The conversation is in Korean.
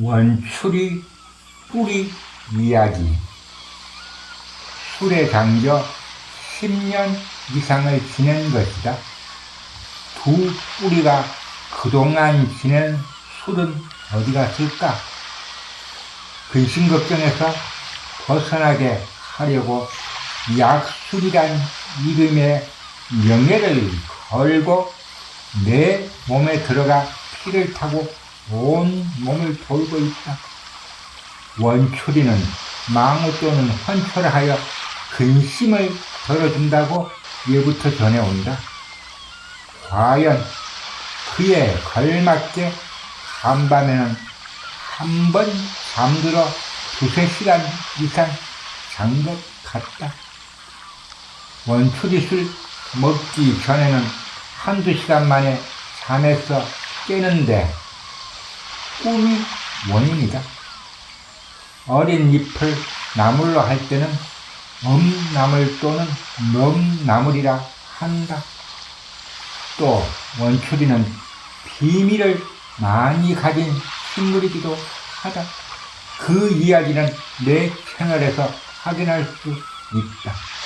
원추리 뿌리 이야기 술에 잠겨 10년 이상을 지낸 것이다. 두 뿌리가 그동안 지낸 술은 어디 갔을까? 근심 걱정에서 벗어나게 하려고 약술이란 이름의 명예를 걸고 내 몸에 들어가 피를 타고 온 몸을 돌고 있다. 원추리는 망우 또는 헌철을 하여 근심을 덜어준다고 예부터 전해온다. 과연 그에 걸맞게 한밤에는 한 번 잠들어 두세 시간 이상 잔 것 같다. 원추리술 먹기 전에는 한두 시간 만에 잠에서 깨는데 꿈이 원인이다. 어린 잎을 나물로 할 때는 엄나물 또는 넘나물이라 한다. 또 원추리는 비밀을 많이 가진 식물이기도 하다. 그 이야기는 내 채널에서 확인할 수 있다.